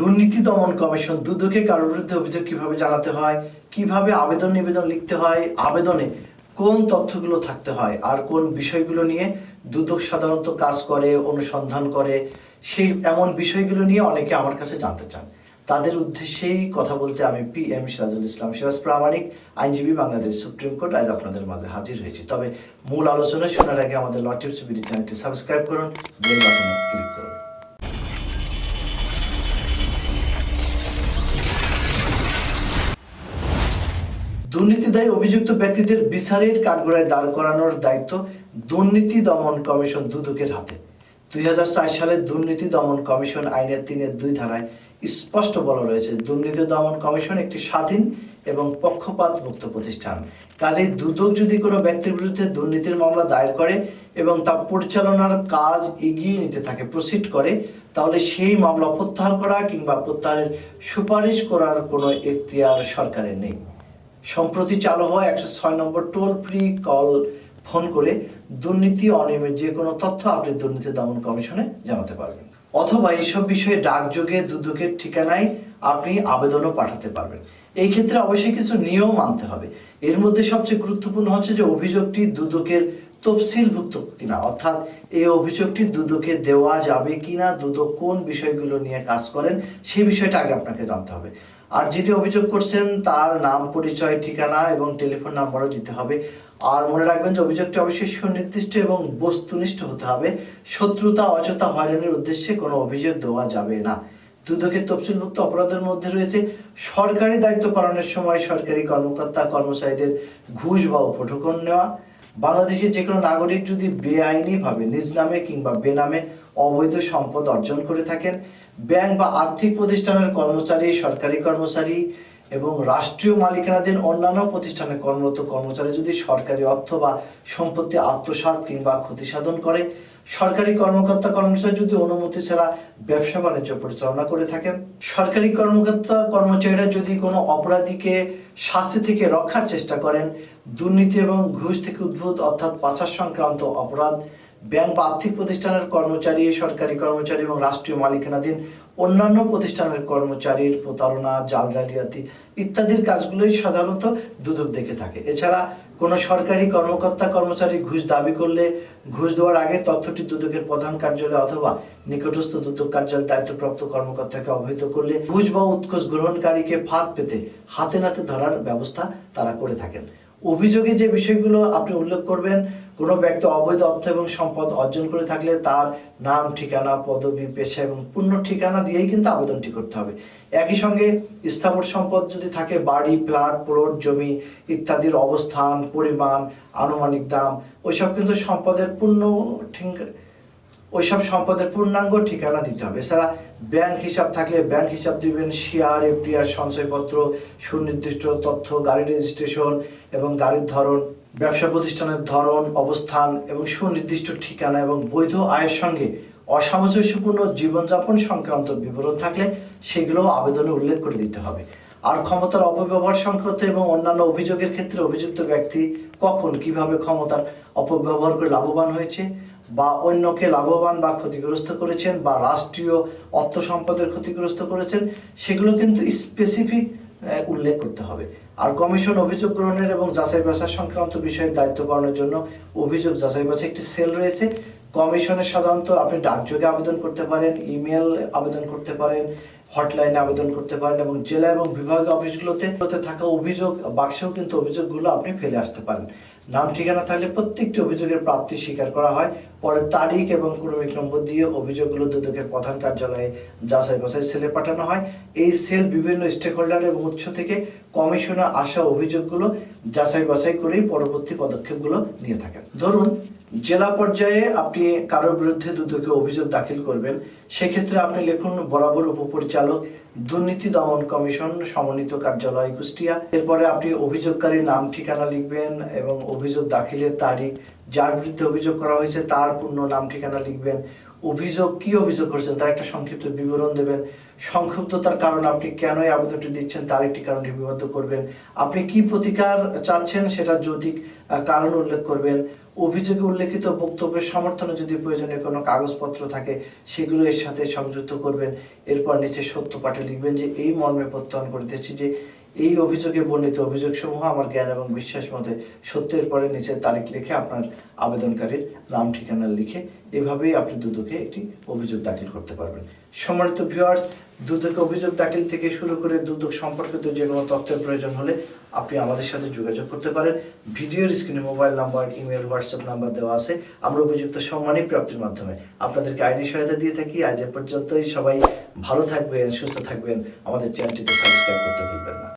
দুর্নীতি দমন কমিশন দুদকে কারোর বিরুদ্ধে অভিযোগ কীভাবে জানাতে হয়? কীভাবে আবেদন নিবেদন লিখতে হয়? আবেদনে কোন তথ্যগুলো থাকতে হয়? আর কোন বিষয়গুলো নিয়ে দুদক সাধারণত কাজ করে, অনুসন্ধান করে, সেই এমন বিষয়গুলো নিয়ে অনেকে আমার কাছে জানতে চান। তাদের উদ্দেশ্যেই কথা বলতে আমি পি এম সিরাজুল ইসলাম সিরাজ প্রামাণিক, আইনজীবী বাংলাদেশ সুপ্রিম কোর্ট আজ আপনাদের মাঝে হাজির হয়েছি। তবে মূল আলোচনা শোনার আগে আমাদের লটিপস বিডি চ্যানেলটি সাবস্ক্রাইব করুন, বেল বাটনে ক্লিক দুর্নীতিদায়ী অভিযুক্ত ব্যক্তিদের বিচারের কাঠগড়ায় দাঁড় করানোর দায়িত্ব দুর্নীতি দমন কমিশন দুদকের হাতে। দুই সালে দুর্নীতি দমন কমিশন আইনের তিনের দুই ধারায় স্পষ্ট বলা রয়েছে, দুর্নীতি দমন কমিশন একটি স্বাধীন এবং পক্ষপাত মুক্ত প্রতিষ্ঠান। কাজেই দুদক যদি কোনো ব্যক্তির বিরুদ্ধে দুর্নীতির মামলা দায়ের করে এবং তা পরিচালনার কাজ এগিয়ে নিতে থাকে প্রসিড করে, তাহলে সেই মামলা প্রত্যাহার করা কিংবা প্রত্যাহারের সুপারিশ করার কোনো এখতিয়ার সরকারের নেই। সম্প্রতি চালু হয় একশো ছয় নম্বর টোল ফ্রি কল ফোন করে দুর্নীতি, অনিয়মের যে কোনো তথ্য আপনি দুর্নীতি দমন কমিশনে জানাতে পারবেন। অথবা এইসব বিষয়ে ডাকযোগে, দুদকের ঠিকানায় আপনি আবেদনও পাঠাতে পারবেন। এই ক্ষেত্রে অবশ্যই কিছু নিয়ম মানতে হবে। এর মধ্যে সবচেয়ে গুরুত্বপূর্ণ হচ্ছে যে অভিযোগটি দুদকের তফসিলভুক্ত কিনা, অর্থাৎ এই অভিযোগটি দুদকে দেওয়া যাবে কিনা, দুদক কোন বিষয়গুলো নিয়ে কাজ করেন সেই বিষয়টা আগে আপনাকে জানতে হবে। আর যেটি অভিযোগ করছেন তার নাম, পরিচয়, ঠিকানা এবং টেলিফোন নাম্বারও দিতে হবে। আর মনে রাখবেন যে অভিযোগটি অবশ্যই সুনির্দিষ্ট এবং বস্তুনিষ্ঠ হতে হবে। শত্রুতা, অযথা হয়রানির উদ্দেশ্যে কোনো অভিযোগ দেওয়া যাবে না। দুদকের তফসিলভুক্ত অপরাধের মধ্যে রয়েছে, সরকারি দায়িত্ব পালনের সময় সরকারি কর্মকর্তা, কর্মচারীদের ঘুষ বা উপঢৌকন নেওয়া। বাংলাদেশের যে কোনো নাগরিক যদি বেআইনিভাবে, নিজ নামে কিংবা বেনামে অবৈধ সম্পদ অর্জন করে থাকেন। ব্যাংক বা আর্থিক প্রতিষ্ঠানের কর্মচারী, সরকারি কর্মচারী এবং রাষ্ট্রীয় মালিকানাধীন অন্যান্য প্রতিষ্ঠানে কর্মরত কর্মচারী যদি সরকারি অর্থ বা সম্পত্তি আত্মসাৎ কিংবা ক্ষতি সাধন করে, সরকারি কর্মকর্তা কর্মচারী যদি অনুমতি ছাড়া ব্যবসা বাণিজ্য পরিচালনা করে থাকেন, সরকারি কর্মকর্তা কর্মচারীরা যদি কোনো অপরাধীকে শাস্তি থেকে রক্ষার চেষ্টা করেন, দুর্নীতি এবং ঘুষ থেকে উদ্ভূত অর্থাৎ পাচার সংক্রান্ত অপরাধ ব্যাংক বা আর্থিক প্রতিষ্ঠানের কর্মচারী, সরকারি কর্মচারী এবং রাষ্ট্রীয় মালিকানাধীন অন্যান্য প্রতিষ্ঠানের কর্মচারীর প্রতারণা জাল জালিয়াতি ইত্যাদির কাজগুলোই সাধারণত দুদক দেখে থাকে। এছাড়া কোনো সরকারি কর্মকর্তা, কর্মচারী ঘুষ দাবি করলে ঘুষ দেওয়ার আগে তথ্যটি দুদকের প্রধান কার্যালয় অথবা নিকটস্থ দুদক কার্যালয় দায়িত্বপ্রাপ্ত কর্মকর্তাকে অবহিত করলে ঘুষ বা উৎকোষ গ্রহণকারীকে ফাঁদ পেতে হাতে নাতে ধরার ব্যবস্থা তারা করে থাকেন। অভিযোগে যে বিষয়গুলো আপনি উল্লেখ করবেন, কোনো ব্যক্তি অবৈধ অর্থ এবং সম্পদ অর্জন করে থাকলে তার নাম, ঠিকানা, পদবি, পেশা এবং পূর্ণ ঠিকানা দিয়েই কিন্তু আবেদনটি করতে হবে। একই সঙ্গে স্থাবর সম্পদ যদি থাকে, বাড়ি, ফ্ল্যাট, প্লট, জমি ইত্যাদির অবস্থান, পরিমাণ, আনুমানিক দাম, ওইসব কিন্তু সম্পদের পূর্ণ ওইসব সম্পদের পূর্ণাঙ্গ ঠিকানা দিতে হবে। এছাড়া ব্যাংক হিসাব থাকলে ব্যাংক হিসাব দিবেন, শেয়ার, এফডিআর, সঞ্চয়পত্র, সুনির্দিষ্ট তথ্য গাড়ি রেজিস্ট্রেশন এবং গাড়ির ধরন, ব্যবসা প্রতিষ্ঠানের ধরন, অবস্থান এবং সুনির্দিষ্ট ঠিকানা এবং বৈধ আয়ের সঙ্গে অসামঞ্জস্যপূর্ণ জীবনযাপন সংক্রান্ত বিবরণ থাকলে সেগুলো আবেদনে উল্লেখ করে দিতে হবে। আর ক্ষমতার অপব্যবহার সংক্রান্ত এবং অন্যান্য অভিযোগের ক্ষেত্রে অভিযুক্ত ব্যক্তি কখন কীভাবে ক্ষমতার অপব্যবহার করে লাভবান হয়েছে? বা অন্যকে লাভবান বা ক্ষতিগ্রস্ত করেছেন বা রাষ্ট্রীয় অর্থ সম্পদের ক্ষতিগ্রস্ত করেছেন, সেগুলো কিন্তু স্পেসিফিক উল্লেখ করতে হবে। আর কমিশন অভিযোগ গ্রহণের এবং যাচাই বাছাই সংক্রান্ত বিষয়ে দায়িত্ব পালনের জন্য অভিযোগ যাচাই বাছাই একটি সেল রয়েছে। কমিশনের সাধারণত আপনি ডাকযোগে আবেদন করতে পারেন ইমেল আবেদন করতে পারেন হটলাইনে আবেদন করতে পারেন এবং জেলা এবং বিভাগীয় অফিসগুলোতে গুলোতে থাকা অভিযোগ, বাক্সেও কিন্তু অভিযোগগুলো আপনি ফেলে আসতে পারেন। নাম ঠিকানা থাকলে প্রত্যেকটি অভিযোগের প্রাপ্তি স্বীকার করা হয়। পরে তারিখ এবং ক্রমিক নম্বর দিয়ে অভিযোগগুলো দুদকের প্রধান কার্যালয়ে যাচাই বাছাই সেলে পাঠানো হয়। এই সেল বিভিন্ন স্টেক হোল্ডারের উৎস থেকে কমিশনে আসা অভিযোগগুলো যাচাই বাছাই করেই পরবর্তী পদক্ষেপগুলো নিয়ে থাকেন। ধরুন, জেলা পর্যায়ে আপনি কারোর বিরুদ্ধে দুদকে অভিযোগ দাখিল করবেন, সেক্ষেত্রে আপনি লিখুন বরাবর উপপরিচালক, দুর্নীতি দমন কমিশন, সমন্বিত কার্যালয় কুষ্টিয়া, এরপরে আপনি অভিযোগকারীর নাম ঠিকানা লিখবেন এবং অভিযোগ দাখিলের তারিখ যার বিরুদ্ধে অভিযোগ করা হয়েছে তার পূর্ণ নাম ঠিকানা লিখবেন। অভিযোগ কি অভিযোগ করছেন তার একটা সংক্ষিপ্ত বিবরণ দেবেন। সংক্ষুব্ধতার কারণ আপনি কেন এই আবেদনটি দিচ্ছেন তার একটি কারণ লিপিবদ্ধ করবেন। আপনি কি প্রতিকার চাচ্ছেন সেটা আহ, কারণ উল্লেখ করবেন। অভিযোগে উল্লেখিত বক্তব্যের সমর্থনে যদি প্রয়োজনীয় কোনো কাগজপত্র থাকে সেগুলো এর সাথে সংযুক্ত করবেন। এরপর নিচে সত্য পাঠে লিখবেন যে এই মর্মে প্রত্যয়ন করিতেছি যে এই অভিযোগে বর্ণিত অভিযোগসমূহ আমার জ্ঞান এবং বিশ্বাস মতে সত্যের পরে নিচের তারিখ লিখে আপনার আবেদনকারীর নাম, ঠিকানা লিখে এভাবেই আপনি দুদকে একটি অভিযোগ দাখিল করতে পারবেন। সম্মানিত ভিউয়ার্স দুদক অভিযোগ দাখিল থেকে শুরু করে দুদক সম্পর্কিত যে কোনো তথ্যের প্রয়োজন হলে আপনি আমাদের সাথে যোগাযোগ করতে পারেন। ভিডিওর স্ক্রিনে mobile number, email, WhatsApp number দেওয়া আছে। আমরা উপযুক্ত সম্মানই প্রাপ্তির মাধ্যমে আপনাদেরকে আইনি সহায়তা দিয়ে থাকি। আজ এ পর্যন্তই। সবাই ভালো থাকবেন, সুস্থ থাকবেন। আমাদের চ্যানেলটিতে সাবস্ক্রাইব করতে ভুলবেন না।